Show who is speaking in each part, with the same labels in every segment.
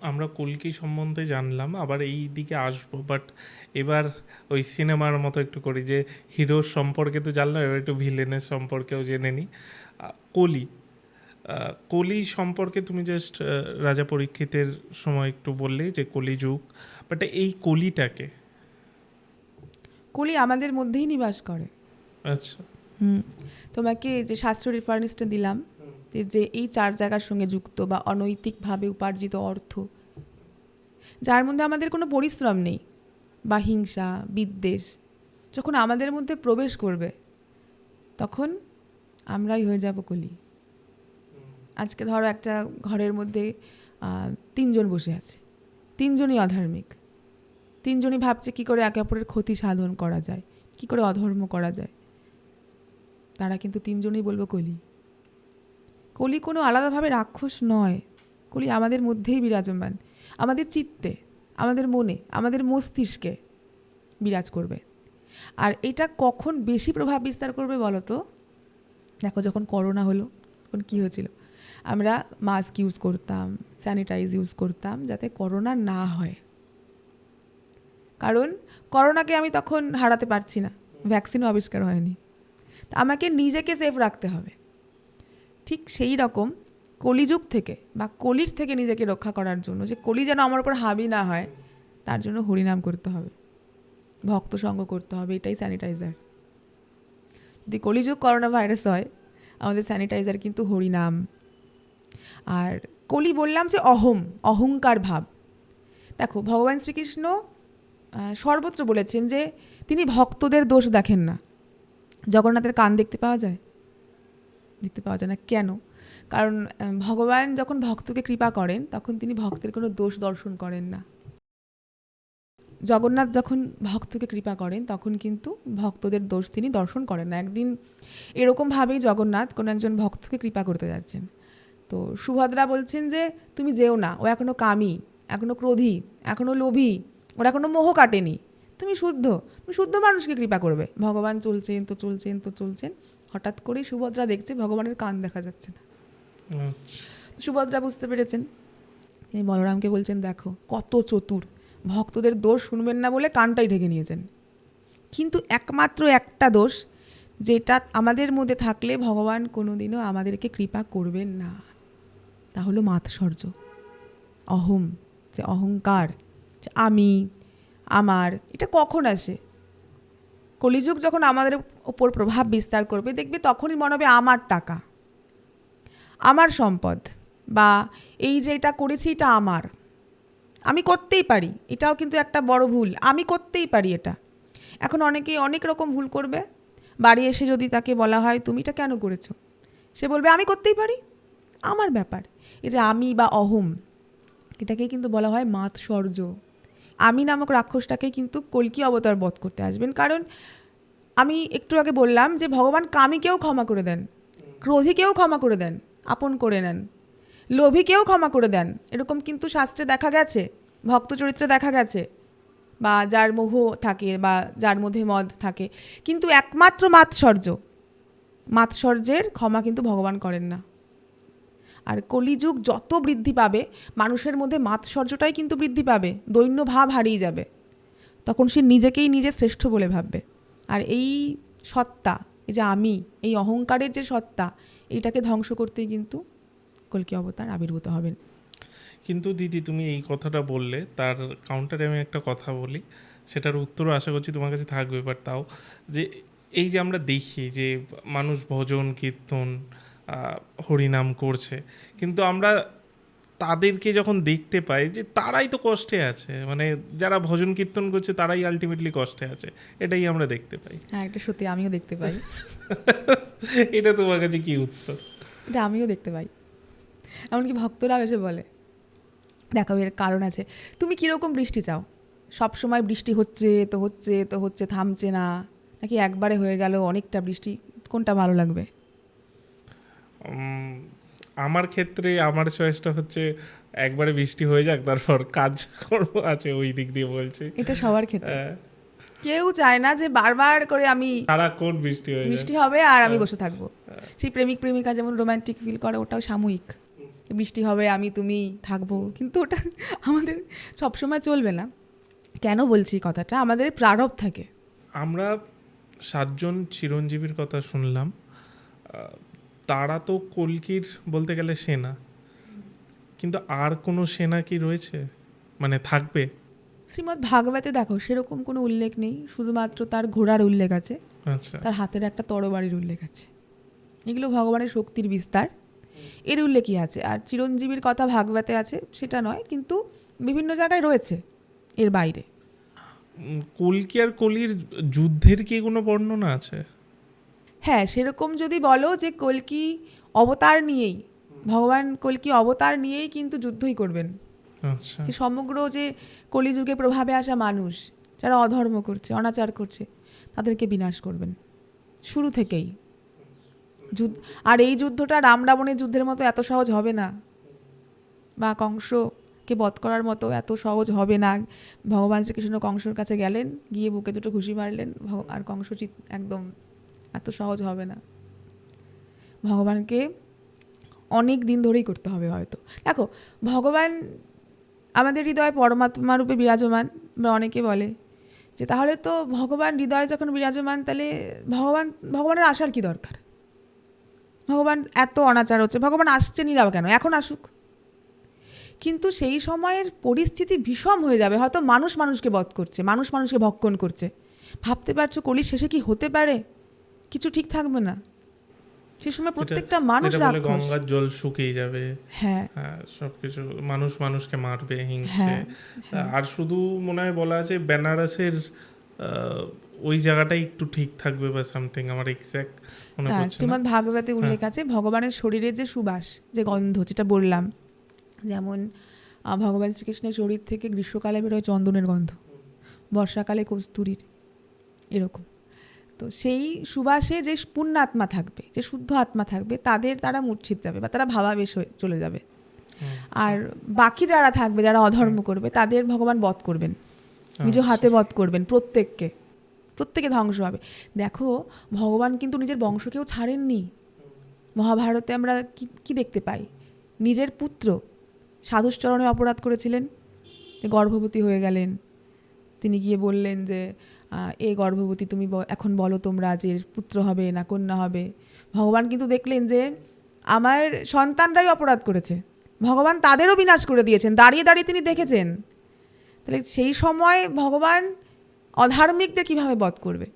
Speaker 1: আমরা কল্কি সম্বন্ধে জানলাম আবার এই দিকে আসব বাট এবার ওই সিনেমার মতো একটু করি যে হিরোর সম্পর্কে তো জানলাম এবার একটু ভিলেনের সম্পর্কেও জেনে নিই। কলি। কলি সম্পর্কে তুমি জাস্ট রাজা পরীক্ষিতের সময় একটু বললে যে কলি যুগ বাট এই কলিটাকে?
Speaker 2: কলি আমাদের মধ্যেই নিবাস করে।
Speaker 1: আচ্ছা।
Speaker 2: হুম তোমাকে যে শাস্ত্র রেফারেন্সটা দিলাম যে যে এই চার জায়গার সঙ্গে যুক্ত বা অনৈতিকভাবে উপার্জিত অর্থ। যার মধ্যে আমাদের কোনো পরিশ্রম নেই বা হিংসা, বিদ্বেষ যখন আমাদের মধ্যে প্রবেশ করবে, তখন আমরাই হয়ে যাব কলি। আজকে ধরো একটা ঘরের মধ্যে তিনজন বসে আছে। তিনজনই অধার্মিক। তিনজনই ভাবছে কি করে একে অপরের ক্ষতি সাধন করা যায়, কি করে অধর্ম করা যায়। তারা কিন্তু তিনজনই বলব কলি। কলি কোনো আলাদাভাবে রাক্ষস নয়। কলি আমাদের মধ্যেই বিরাজমান। আমাদের চিত্তে, আমাদের মনে, আমাদের মস্তিষ্কে বিরাজ করবে। আর এটা কখন বেশি প্রভাব বিস্তার করবে বলো তো? দেখো যখন করোনা হলো, তখন কী হয়েছিল? আমরা মাস্ক ইউজ করতাম স্যানিটাইজ ইউজ করতাম যাতে করোনা না হয়। কারণ করোনাকে আমি তখন হারাতে পারছি না। ভ্যাকসিনও আবিষ্কার হয়নি। তা আমাকে নিজেকে সেফ রাখতে হবে। ঠিক সেই রকম কলিযুগ থেকে বা কলির থেকে নিজেকে রক্ষা করার জন্য যে কলি যেন আমার উপর হাবি না হয়, তার জন্য হরিনাম করতে হবে। ভক্ত সঙ্গ করতে হবে, এটাই স্যানিটাইজার যদি কলিযুগ করোনা ভাইরাস হয়, আমাদের স্যানিটাইজার কিন্তু হরিনাম। আর কলি বললাম যে অহম, অহংকার ভাব। দেখো, ভগবান শ্রীকৃষ্ণ সর্বত্র বলেছেন যে তিনি ভক্তদের দোষ দেখেন না। জগন্নাথের কান দেখতে পাওয়া যায়? দেখতে পাওয়া যায় না। কেন? কারণ ভগবান যখন ভক্তকে কৃপা করেন, তখন তিনি ভক্তের কোনো দোষ দর্শন করেন না। জগন্নাথ যখন ভক্তকে কৃপা করেন, তখন কিন্তু ভক্তদের দোষ তিনি দর্শন করেন না। একদিন এরকমভাবেই জগন্নাথ কোনো একজন ভক্তকে কৃপা করতে যাচ্ছেন। তো সুভদ্রা বলছেন যে, তুমি যেও না, ও এখনও কামী, এখনও ক্রোধী, এখনও লোভী, ওর এখনও মোহ কাটেনি। তুমি শুদ্ধ তুমি শুদ্ধ মানুষকে কৃপা করবে। ভগবান চলছেন তো চলছেন তো চলছেন। হঠাৎ করেই সুভদ্রা দেখছে ভগবানের কান দেখা যাচ্ছে না।
Speaker 1: আচ্ছা।
Speaker 2: সুভদ্রা বুঝতে পেরেছেন। তিনি বলরামকে বলছেন দেখো কত চতুর। ভক্তদের দোষ শুনবেন না বলে কানটাই ঢেকে নিয়েছেন। কিন্তু একমাত্র একটা দোষ যেটা আমাদের মধ্যে থাকলে ভগবান কোনোদিনও আমাদেরকে কৃপা করবেন না। তা হলো মাৎসর্য। অহম যে অহংকার যে আমি আমার এটা কখন আসে? কলিযুগ যখন আমাদের ওপর প্রভাব বিস্তার করবে, দেখবে তখনই মনে হবে আমার টাকা, আমার সম্পদ, বা এই যে এটা করেছি এটা আমার। আমি করতেই পারি, এটাও কিন্তু একটা বড় ভুল, আমি করতেই পারি এটা। এখন অনেকেই অনেক রকম ভুল করবে, বাড়ি এসে যদি তাকে বলা হয়, তুমি এটা কেন করেছ? সে বলবে, আমি করতেই পারি, আমার ব্যাপার। এই যে আমি বা অহম এটাকে কিন্তু বলা হয় মাৎসর্য। আমি নামক রাক্ষসটাকে কিন্তু কলকি অবতার বধ করতে আসবেন। কারণ আমি একটু আগে বললাম যে ভগবান কামিকেও ক্ষমা করে দেন, ক্রোধীকেও ক্ষমা করে দেন, আপন করে নেন, লোভীকেও ক্ষমা করে দেন। এরকম কিন্তু শাস্ত্রে দেখা গেছে, ভক্ত চরিত্রে দেখা গেছে, বা যার মোহ থাকে বা যার মধ্যে মদ থাকে। কিন্তু একমাত্র মাৎসর্য, মাৎসর্যের ক্ষমা কিন্তু ভগবান করেন না। আর কলিযুগ যত বৃদ্ধি পাবে, মানুষের মধ্যে মাৎসর্যটাই কিন্তু বৃদ্ধি পাবে, দৈন্য ভাব হারিয়ে যাবে। তখন সে নিজেকেই নিজে শ্রেষ্ঠ বলে ভাববে। আর এই সত্তা, এই যে আমি, এই অহংকারের যে সত্তা, এইটাকে ধ্বংস করতেই কিন্তু কলকি অবতার আবির্ভূত হবেন।
Speaker 1: কিন্তু দিদি, তুমি এই কথাটা বললে, তার কাউন্টারে আমি একটা কথা বলি, সেটার উত্তরও আশা করছি তোমার কাছে থাকবে বাট তাও যে এই যে আমরা দেখি যে মানুষ ভজন, কীর্তন হরিনাম করছে। কিন্তু আমরা তাদেরকে যখন দেখতে পাই যে তারাই তো কষ্টে আছে মানে যারা ভজন কীর্তন করছে তারাই আলটিমেটলি কষ্টে আছে এটাই আমরা দেখতে পাই।
Speaker 2: হ্যাঁ এটা সত্যি আমিও দেখতে পাই।
Speaker 1: এটা তোমার কাছে কি উত্তর?
Speaker 2: এটা আমিও দেখতে পাই। এমনকি ভক্তরা এসে বলে দেখো এর কারণ আছে। তুমি কীরকম বৃষ্টি চাও? সব সময় বৃষ্টি হচ্ছে তো হচ্ছে তো হচ্ছে থামছে না। নাকি একবারে হয়ে গেল অনেকটা বৃষ্টি? কোনটা ভালো লাগবে?
Speaker 1: আমার ক্ষেত্রে আমার চয়েসটা হচ্ছে একবারে বৃষ্টি হয়ে যাক তারপর কাজ কর্ম আছে ওই দিক দিয়ে বলছি।
Speaker 2: এটা সবার ক্ষেত্রে। কেউ চায় না যে বারবার করে আমি
Speaker 1: সারাক্ষণ বৃষ্টি হয়ে
Speaker 2: বৃষ্টি হবে আর আমি বসে থাকব। সেই প্রেমিক প্রেমিকা যেমন রোমান্টিক ফিল করে ওটাও সাময়িক। বৃষ্টি হবে আমি তুমি থাকব। কিন্তু ওটা আমাদের সবসময় চলবে না। কেন বলছি কথাটা? আমাদের প্রারব থাকে।
Speaker 1: আমরা সাতজন চিরঞ্জীবীর কথা শুনলাম। তারা তো কলকির বলতে গেলে সেনা। কিন্তু আর কোনো সেনা কি রয়েছে? মানে থাকবে?
Speaker 2: শ্রীমৎ ভাগবতে দেখো সেরকম কোনো উল্লেখ নেই। শুধুমাত্র তার ঘোড়ার উল্লেখ আছে।
Speaker 1: আচ্ছা।
Speaker 2: তার হাতের একটা তরবারির উল্লেখ আছে। এগুলো ভগবানের শক্তির বিস্তার। এর উল্লেখই আছে। আর চিরঞ্জীবীর কথা ভাগবতে আছে সেটা নয় কিন্তু বিভিন্ন জায়গায় রয়েছে এর বাইরে।
Speaker 1: কলকি আর কলির যুদ্ধের কি কোনো বর্ণনা আছে?
Speaker 2: হ্যাঁ সেরকম যদি বলো যে কলকি অবতার নিয়েই ভগবান কলকি অবতার নিয়েই কিন্তু যুদ্ধই করবেন।
Speaker 1: আচ্ছা।
Speaker 2: যে সমগ্র যে কলিযুগে প্রভাবে আসা মানুষ যারা অধর্ম করছে অনাচার করছে তাদেরকে বিনাশ করবেন। শুরু থেকেই। যুদ্ধ আর এই যুদ্ধটা রাম রাবণের যুদ্ধের মতো এত সহজ হবে না। বা কংসকে বধ করার মতো এত সহজ হবে না। ভগবান শ্রীকৃষ্ণ কংসর কাছে গেলেন গিয়ে বুকে দুটো ঘুষি মারলেন আর কংস একদম এত সহজ হবে না। ভগবানকে অনেক দিন ধরেই করতে হবে হয়তো। দেখো, ভগবান আমাদের হৃদয়ে পরমাত্মা রূপে বিরাজমান, বা অনেকে বলে যে তাহলে তো ভগবান হৃদয়ে যখন বিরাজমান, তাহলে ভগবান, ভগবানের আসার কি দরকার? ভগবান এত অনাচার হচ্ছে, ভগবান আসছেনই না কেন? এখন আসুক। কিন্তু সেই সময়ের পরিস্থিতি ভীষণ হয়ে যাবে। হয়তো মানুষ মানুষকে বধ করছে, মানুষ মানুষকে ভক্ষণ করছে। ভাবতে পারছ কলির শেষে কি হতে পারে? কিছু ঠিক থাকবে না। সে সময় প্রত্যেকটা মানুষ
Speaker 1: গঙ্গার জল শুকিয়ে যাবে।
Speaker 2: হ্যাঁ।
Speaker 1: হ্যাঁ সবকিছু মানুষ মানুষকে মারবে হিংসে।
Speaker 2: হ্যাঁ, হ্যাঁ।
Speaker 1: আর শুধু মনে হয় বলা আছে বেনারসের ওই জায়গাটাই একটু ঠিক থাকবে বা সামথিং আমার এক্স্যাক্ট মনে
Speaker 2: হ্যাঁ
Speaker 1: পড়ছে
Speaker 2: ভাগবতে উল্লেখ আছে ভগবানের শরীরের যে সুবাস যে গন্ধ যেটা বললাম যেমন ভগবান শ্রীকৃষ্ণের শরীর থেকে গ্রীষ্মকালে বেরোয় চন্দনের গন্ধ বর্ষাকালে কস্তুরীর এরকম। তো সেই সুবাসে যে পুণ্যাত্মা থাকবে যে শুদ্ধ আত্মা থাকবে তাদের তারা মূর্ছিত যাবে বা তারা ভাবাবেশ হয়ে চলে যাবে। আর বাকি যারা থাকবে যারা অধর্ম করবে তাদের ভগবান বধ করবেন। নিজ
Speaker 1: আচ্ছা।
Speaker 2: হাতে বধ করবেন প্রত্যেককে। প্রত্যেকে ধ্বংস হবে। দেখো ভগবান কিন্তু নিজের বংশকেও ছাড়েননি। মহাভারতে আমরা কি কি দেখতে পাই? নিজের পুত্র সাধুশ্চরণে অপরাধ করেছিলেন যে গর্ভবতী হয়ে গেলেন। তিনি গিয়ে বললেন যে এ গর্ভবতী তুমি এখন বলো তোমরা যে পুত্র হবে না কন্যা হবে। ভগবান কিন্তু দেখলেন যে আমার সন্তানরাই অপরাধ করেছে। ভগবান তাদেরও বিনাশ করে দিয়েছেন, দাঁড়িয়ে দাঁড়িয়ে তিনি দেখেছেন। তাহলে সেই সময় ভগবান অধার্মিকদের কীভাবে বধ করবে?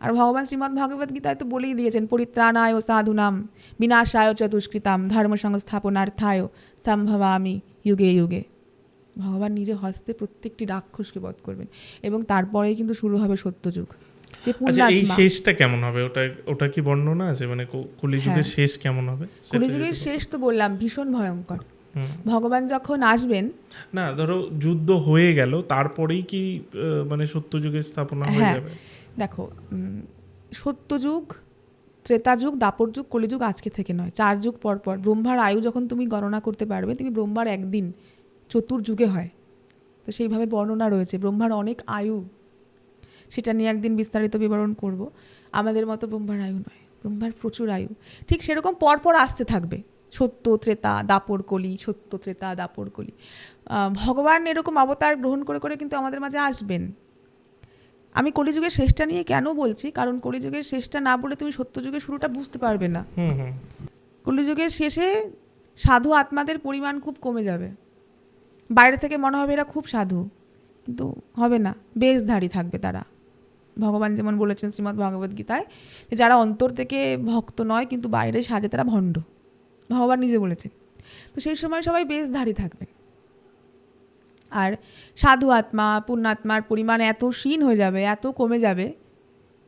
Speaker 2: আর ভগবান শ্রীমদ্ ভগবত গীতায় তো বলেই দিয়েছেন, পরিত্রাণায় সাধুনাম, বিনাশায় চতুষ্কৃতাম ধর্ম সংস্থাপনার্থায় সম্ভবামি, যুগে যুগে। ভগবান নিজে হস্তে প্রত্যেকটি রাক্ষসকে বধ করবেন এবং তারপরেই কিন্তু শুরু হবে সত্যযুগ।
Speaker 1: আচ্ছা এই শেষটা কেমন হবে? ওটা ওটা কি বর্ণনা আছে? মানে কলিযুগের
Speaker 2: হ্যাঁ।
Speaker 1: শেষ কেমন হবে?
Speaker 2: কলিযুগের শেষ তো বললাম ভীষণ ভয়ঙ্কর। ভগবান যখন আসবেন
Speaker 1: না ধরো যুদ্ধ হয়ে গেল তারপরেই কি মানে সত্যযুগের স্থাপনা হয়ে
Speaker 2: হ্যাঁ।
Speaker 1: যাবে?
Speaker 2: দেখো সত্যযুগ ত্রেতাযুগ দাপর যুগ কলিযুগ আজকে থেকে নয় চার যুগ পর পর। ব্রহ্মার আয়ু যখন তুমি গণনা করতে পারবে তুমি ব্রহ্মার একদিন চতুর্যুগে হয়। তো সেইভাবে বর্ণনা রয়েছে। ব্রহ্মার অনেক আয়ু সেটা নিয়ে একদিন বিস্তারিত বিবরণ করব। আমাদের মতো ব্রহ্মার আয়ু নয় ব্রহ্মার প্রচুর আয়ু। ঠিক সেরকম পরপর আসতে থাকবে। সত্য ত্রেতা দাপর কলি সত্য ত্রেতা দাপর কলি। ভগবান এরকম অবতার গ্রহণ করে করে কিন্তু আমাদের মাঝে আসবেন। আমি কলিযুগের শেষটা নিয়ে কেন বলছি? কারণ কলিযুগের শেষটা না বলে তুমি সত্যযুগের শুরুটা বুঝতে পারবে না। কলিযুগের শেষে সাধু আত্মাদের পরিমাণ খুব কমে যাবে। বাইরে থেকে মনে হবে এরা খুব সাধু, কিন্তু হবে না, বেশধারী থাকবে তারা। ভগবান যেমন বলেছেন শ্রীমদ্ ভগবদ গীতায় যে যারা অন্তর থেকে ভক্ত নয়, কিন্তু বাইরে সাজে তারা ভণ্ড। ভগবান নিজে বলেছেন। তো সেই সময় সবাই বেশধারী থাকবে। আর সাধু আত্মা, পুণ্যাত্মার পরিমাণ এত ক্ষীণ হয়ে যাবে, এত কমে যাবে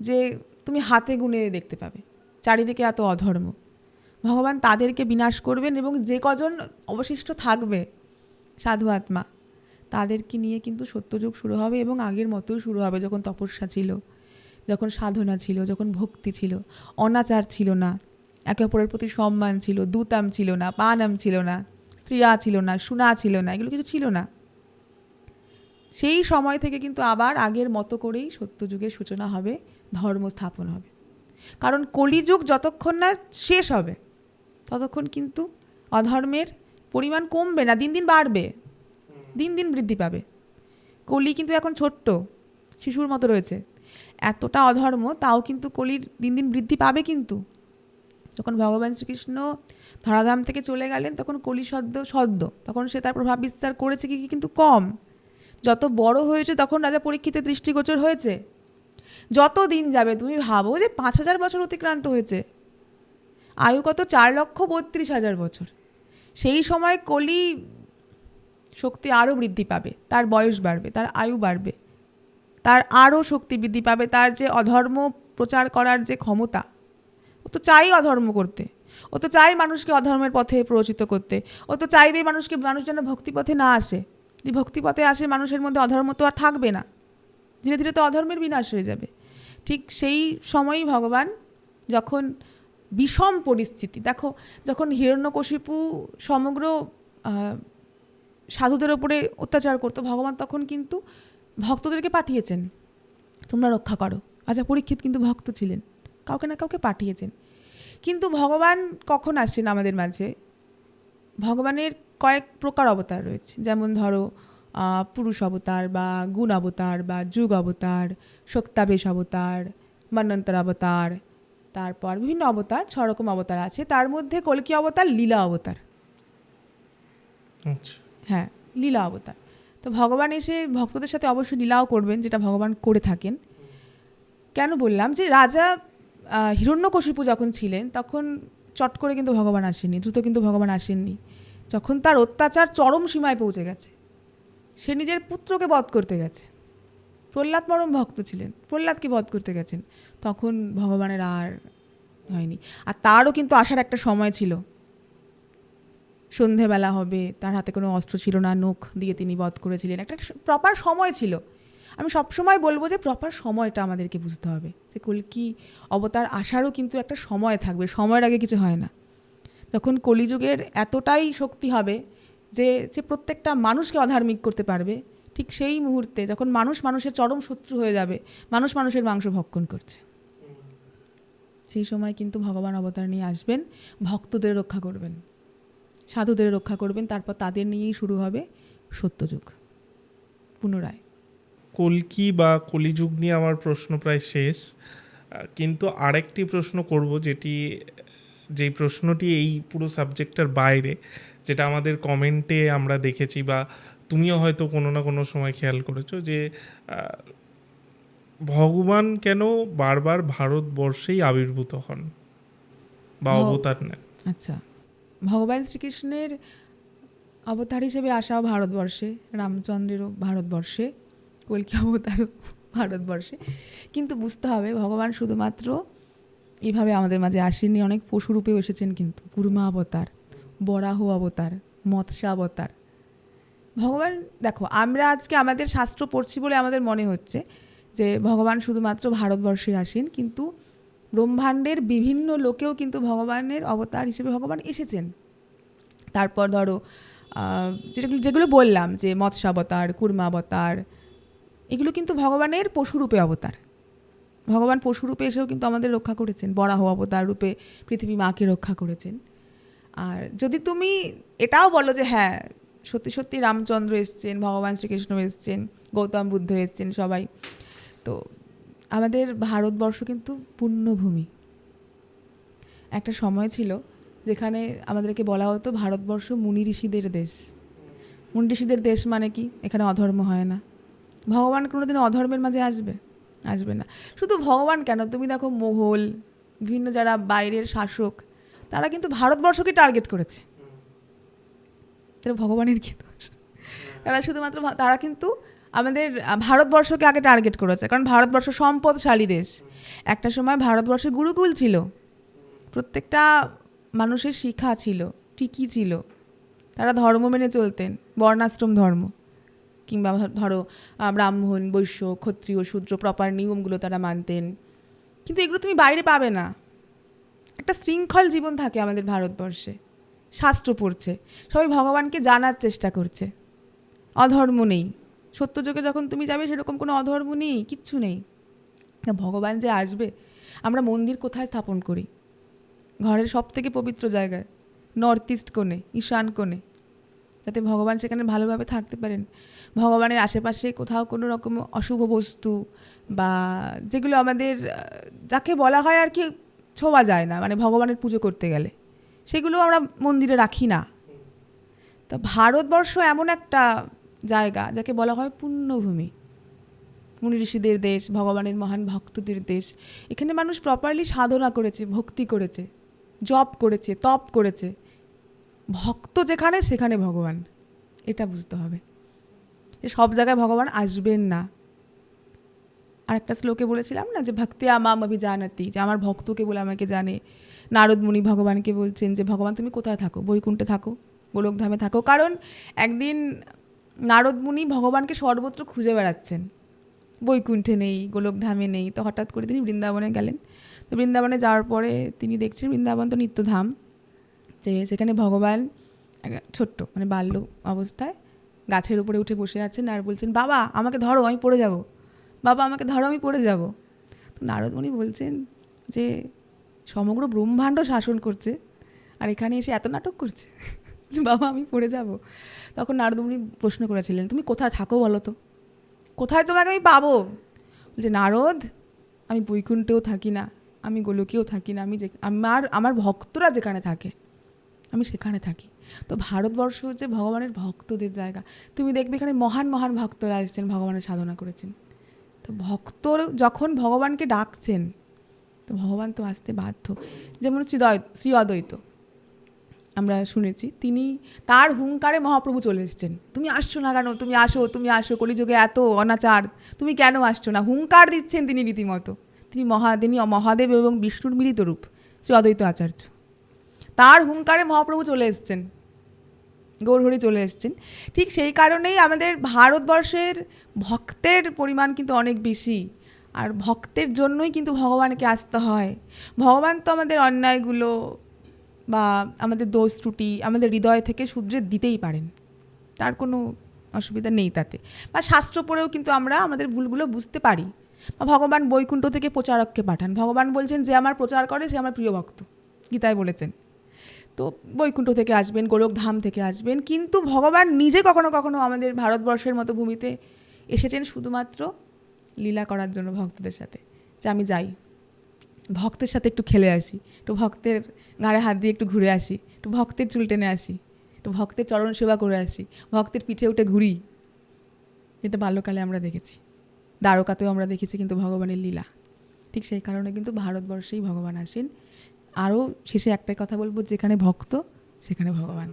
Speaker 2: যে তুমি হাতে গুনে দেখতে পাবে। চারিদিকে এত অধর্ম। ভগবান তাদেরকে বিনাশ করবেন এবং যে কজন অবশিষ্ট থাকবে সাধু আত্মা। তাদেরকে নিয়ে কিন্তু সত্যযুগ শুরু হবে এবং আগের মতোই শুরু হবে যখন তপস্যা ছিল, যখন সাধনা ছিল, যখন ভক্তি ছিল। অনাচার ছিল না। একে অপরের প্রতি সম্মান ছিল, দুতাম ছিল না, পানাম ছিল না, স্ত্রীয়া ছিল না, সুনা ছিল না, এগুলো কিছু ছিল না। সেই সময় থেকে কিন্তু আবার আগের মতো করেই সত্যযুগের সূচনা হবে, ধর্ম স্থাপন হবে। কারণ কলিযুগ যতক্ষণ না শেষ হবে, ততক্ষণ কিন্তু অধর্মের পরিমাণ কমবে না, দিন দিন বাড়বে। দিন দিন বৃদ্ধি পাবে। কলি কিন্তু এখন ছোট্ট, শিশুর মতো রয়েছে। এতটা অধর্ম, তাও কিন্তু কলির দিন দিন বৃদ্ধি পাবে কিন্তু। যখন ভগবান শ্রীকৃষ্ণ ধরাধাম থেকে চলে গেলেন, তখন কলি সদ্য সদ্য, তখন সে তার প্রভাব বিস্তার করেছে কি কিন্তু কম। যত বড় হয়েছে তখন রাজা পরীক্ষিতের দৃষ্টিগোচর হয়েছে। যত দিন যাবে, তুমি ভাবো যে পাঁচ হাজার বছর অতিক্রান্ত হয়েছে। আয়ু কত? চার লক্ষ বত্রিশ হাজার বছর। সেই সময় কলি শক্তি আরও বৃদ্ধি পাবে, তার বয়স বাড়বে, তার আয়ু বাড়বে, তার আরও শক্তি বৃদ্ধি পাবে, তার যে অধর্ম প্রচার করার যে ক্ষমতা, ও তো চাই অধর্ম করতে, ও তো চাই মানুষকে অধর্মের পথে প্ররোচিত করতে, ও তো চাইবে মানুষকে, মানুষ যেন ভক্তিপথে না আসে, যদি ভক্তিপথে আসে মানুষের মধ্যে অধর্ম তো আর থাকবে না, ধীরে ধীরে তো অধর্মের বিনাশ হয়ে যাবে, ঠিক সেই সময়ই ভগবান যখন বিষম পরিস্থিতি। দেখো, যখন হিরণ্যকশিপু সমগ্র সাধুদের ওপরে অত্যাচার করতো, ভগবান তখন কিন্তু ভক্তদেরকে পাঠিয়েছেন, তোমরা রক্ষা করো। আচ্ছা পরীক্ষিত কিন্তু ভক্ত ছিলেন, কাউকে না কাউকে পাঠিয়েছেন। কিন্তু ভগবান কখন আসছেন আমাদের মাঝে? ভগবানের কয়েক প্রকার অবতার রয়েছে। যেমন ধরো পুরুষ অবতার বা গুণ অবতার বা যুগ অবতার, শক্তাবেশ অবতার, মন্বন্তর অবতার তারপর বিভিন্ন অবতার ছ রকম অবতার আছে। তার মধ্যে কলকি অবতার? লীলা অবতার।
Speaker 1: আচ্ছা।
Speaker 2: হ্যাঁ লীলা অবতার। তো ভগবান এসে ভক্তদের সাথে অবশ্যই লীলাও করবেন যেটা ভগবান করে থাকেন। কেন বললাম যে রাজা হিরণ্যকশিপু যখন ছিলেন তখন চট করে কিন্তু ভগবান আসেননি দ্রুত কিন্তু ভগবান আসেননি। যখন তার অত্যাচার চরম সীমায় পৌঁছে গেছে সে নিজের পুত্রকে বধ করতে গেছে। প্রহ্লাদ পরম ভক্ত ছিলেন। প্রহ্লাদকে বধ করতে গেছেন? তখন ভগবানের আর হয়নি। আর তারও কিন্তু আসার একটা সময় ছিল। সন্ধেবেলা হবে, তার হাতে কোনো অস্ত্র ছিল না, নখ দিয়ে তিনি বধ করেছিলেন। একটা প্রপার সময় ছিল। আমি সবসময় বলব যে প্রপার সময়টা আমাদেরকে বুঝতে হবে। যে কলকি অবতার আসারও কিন্তু একটা সময় থাকবে, সময়ের আগে কিছু হয় না। যখন কলিযুগের এতটাই শক্তি হবে যে যে প্রত্যেকটা মানুষকে অধার্মিক করতে পারবে। ঠিক সেই মুহূর্তে যখন মানুষ মানুষের চরম শত্রু হয়ে যাবে, মানুষ মানুষের মাংস ভক্ষণ করছে। সেই সময় কিন্তু ভগবান অবতার নিয়ে আসবেন, ভক্তদের রক্ষা করবেন। সাধুদের রক্ষা করবেন, তারপর তাদের নিয়েই শুরু হবে সত্যযুগ। পুনরায়।
Speaker 1: কলকি বা কলিযুগ নিয়ে আমার প্রশ্ন প্রায় শেষ। কিন্তু আরেকটি প্রশ্ন করব যেটি, যেই প্রশ্নটি এই পুরো সাবজেক্টটার বাইরে, যেটা আমাদের কমেন্টে আমরা দেখেছি বা তুমিও হয়তো কোনো না কোনো সময় খেয়াল করেছ যে ভগবান কেন বারবার ভারতবর্ষেই আবির্ভূত হন? বা অবতার নেন?
Speaker 2: আচ্ছা। ভগবান শ্রীকৃষ্ণের অবতার হিসেবে আসাও ভারতবর্ষে রামচন্দ্রেরও ভারতবর্ষে কলকি অবতারও ভারতবর্ষে। কিন্তু বুঝতে হবে ভগবান শুধুমাত্র এভাবে আমাদের মাঝে আসেননি অনেক পশুরূপেও এসেছেন কিন্তু। কুর্মা অবতার বরাহ অবতার মৎস্য অবতার ভগবান, দেখো, আমরা আজকে আমাদের শাস্ত্র পড়ছি বলে আমাদের মনে হচ্ছে যে ভগবান শুধুমাত্র ভারতবর্ষে আসেন, কিন্তু ব্রহ্মাণ্ডের বিভিন্ন লোকেও কিন্তু ভগবানের অবতার হিসেবে ভগবান এসেছেন। তারপর ধরো যেগুলো যেগুলো বললাম যে মৎস্যাবতার কুর্মাবতার এগুলো কিন্তু ভগবানের পশুরূপে অবতার। ভগবান পশুরূপে এসেও কিন্তু আমাদের রক্ষা করেছেন, বরাহ অবতার রূপে পৃথিবী মাকে রক্ষা করেছেন। আর যদি তুমি এটাও বলো যে হ্যাঁ সত্যি সত্যি রামচন্দ্র এসছেন, ভগবান শ্রীকৃষ্ণ এসছেন, গৌতম বুদ্ধ এসছেন সবাই। তো আমাদের ভারতবর্ষ কিন্তু পুণ্যভূমি একটা সময় ছিল যেখানে আমাদেরকে বলা হতো ভারতবর্ষ মুনি ঋষিদের দেশ। মুনি ঋষিদের দেশ মানে কি? এখানে অধর্ম হয় না। ভগবান কোনোদিন অধর্মের মাঝে আসবে? আসবে না। শুধু ভগবান কেন? তুমি দেখো মোগল বিভিন্ন যারা বাইরের শাসক, তারা কিন্তু ভারতবর্ষকে টার্গেট করেছে। তাহলে ভগবানের কি দোষ? তারা শুধুমাত্র তারা কিন্তু আমাদের ভারতবর্ষকে আগে টার্গেট করেছে। কারণ ভারতবর্ষ সম্পদশালী দেশ। একটা সময় ভারতবর্ষে গুরুকুল ছিল। প্রত্যেকটা মানুষের শিক্ষা ছিল টিকি ছিল। তারা ধর্ম মেনে চলতেন, বর্ণাশ্রম ধর্ম। কিংবা ধরো ব্রাহ্মণ, বৈশ্য, ক্ষত্রিয়, শূদ্র প্রপার নিয়মগুলো তারা মানতেন। কিন্তু এগুলো তুমি বাইরে পাবে না। একটা শৃঙ্খল জীবন থাকে আমাদের ভারতবর্ষে। শাস্ত্র পড়ছে। সবাই ভগবানকে জানার চেষ্টা করছে। অধর্ম নেই। সত্যযুগে যখন তুমি যাবে, সেরকম কোনো অধর্ম নেই, কিচ্ছু নেই। ভগবান যে আসবে, আমরা মন্দির কোথায় স্থাপন করি? ঘরের সব থেকে পবিত্র জায়গায় নর্থ ইস্ট কোণে, ঈশান কোণে। যাতে ভগবান সেখানে ভালোভাবে থাকতে পারেন। ভগবানের আশেপাশে কোথাও কোনো রকম অশুভ বস্তু বা যেগুলো আমাদের যাকে বলা হয় আর কি, ছোঁয়া যায় না। মানে ভগবানের পুজো করতে গেলে। সেগুলো আমরা মন্দিরে রাখি না। তো ভারতবর্ষ এমন একটা জায়গা যাকে বলা হয় পুণ্যভূমি। মুনি ঋষিদের দেশ, ভগবানের মহান ভক্তদের দেশ। এখানে মানুষ প্রপারলি সাধনা করেছে, ভক্তি করেছে, জপ করেছে, তপ করেছে। ভক্ত যেখানে, সেখানে ভগবান। এটা বুঝতে হবে। যে সব জায়গায় ভগবান আসবেন না। আর একটা শ্লোকে বলেছিলাম না যে ভক্তি আমাম জানাতি যে আমার ভক্তকে বলে আমাকে জানে। নারদ মুনি ভগবানকে বলছেন যে, ভগবান, তুমি কোথায় থাকো? বৈকুণ্ঠে থাকো, গোলকধামে থাকো। কারণ একদিন নারদ মুনি ভগবানকে সর্বত্র খুঁজে বেড়াচ্ছেন। বৈকুণ্ঠে নেই, গোলকধামে নেই। তো হঠাৎ করে তিনি বৃন্দাবনে গেলেন। তো বৃন্দাবনে যাওয়ার পরে তিনি দেখছেন বৃন্দাবন তো নিত্যধাম। যে সেখানে ভগবান ছোট্ট মানে বাল্য অবস্থায় গাছের উপরে উঠে বসে আছেন আর বলছেন, বাবা, আমাকে ধরো, আমি পড়ে যাব। বাবা, আমাকে ধরো, আমি পড়ে যাব। তো নারদমণি বলছেন যে সমগ্র ব্রহ্মাণ্ড শাসন করছে। আর এখানে এসে এত নাটক করছে। বাবা, আমি পড়ে যাব। তখন নারদমণি প্রশ্ন করেছিলেন, তুমি কোথায় থাকো বলো তো? কোথায় তোমাকে আমি পাবো? যে নারদ, আমি বৈকুণ্ঠেও থাকি না, আমি গোলকেও থাকি না, আমি যে, আমার আমার ভক্তরা যেখানে থাকে, আমি সেখানে থাকি। তো ভারতবর্ষ হচ্ছে ভগবানের ভক্তদের জায়গা। তুমি দেখবে এখানে মহান মহান ভক্তরা এসেছেন, ভগবানের সাধনা করেছেন। তো ভক্ত যখন ভগবানকে ডাকছেন তো ভগবান তো আসতে বাধ্য। যেমন শ্রীদয় শ্রী অদ্বৈত, আমরা শুনেছি, তিনি তার হুঙ্কারে মহাপ্রভু চলে এসেছেন। তুমি আসছো না কেন? তুমি আসো তুমি আসো, কলিযুগে এত অনাচার, তুমি কেন আসছো না? হুঙ্কার দিচ্ছেন তিনি রীতিমতো। তিনি মহা, তিনি মহাদেব এবং বিষ্ণুর মিলিত রূপ, শ্রী অদ্বৈত আচার্য। তার হুঙ্কারে মহাপ্রভু চলে এসছেন, গৌরহরি চলে এসছেন। ঠিক সেই কারণেই আমাদের ভারতবর্ষের ভক্তের পরিমাণ কিন্তু অনেক বেশি। আর ভক্তের জন্যই কিন্তু ভগবানকে আসতে হয়। ভগবান তো আমাদের অন্যায়গুলো বা আমাদের দোষ ত্রুটি আমাদের হৃদয় থেকে শুধরে দিতেই পারেন। তার কোনো অসুবিধা নেই তাতে। বা শাস্ত্র পড়েও কিন্তু আমরা আমাদের ভুলগুলো বুঝতে পারি। বা ভগবান বৈকুণ্ঠ থেকে প্রচারককে পাঠান। ভগবান বলছেন, যে আমার প্রচার করে, সে আমার প্রিয় ভক্ত। গীতায় বলেছেন। তো বৈকুণ্ঠ থেকে আসবেন, গোলকধাম থেকে আসবেন, কিন্তু ভগবান নিজে কখনো কখনো আমাদের ভারতবর্ষের মতো ভূমিতে এসেছেন শুধুমাত্র লীলা করার জন্য ভক্তদের সাথে, যে আমি যাই। ভক্তের সাথে একটু খেলে আসি, একটু ভক্তের ঘাড়ে হাত দিয়ে একটু ঘুরে আসি, একটু ভক্তের চুল টেনে আসি, একটু ভক্তের চরণ সেবা করে আসি, ভক্তের পিঠে উঠে ঘুরি, যেটা বাল্যকালে আমরা দেখেছি। দ্বারকাতেও আমরা দেখেছি কিন্তু ভগবানের লীলা। ঠিক সেই কারণে কিন্তু ভারতবর্ষেই ভগবান আসেন। আরও শেষে একটাই কথা বলব, যেখানে ভক্ত, সেখানে ভগবান।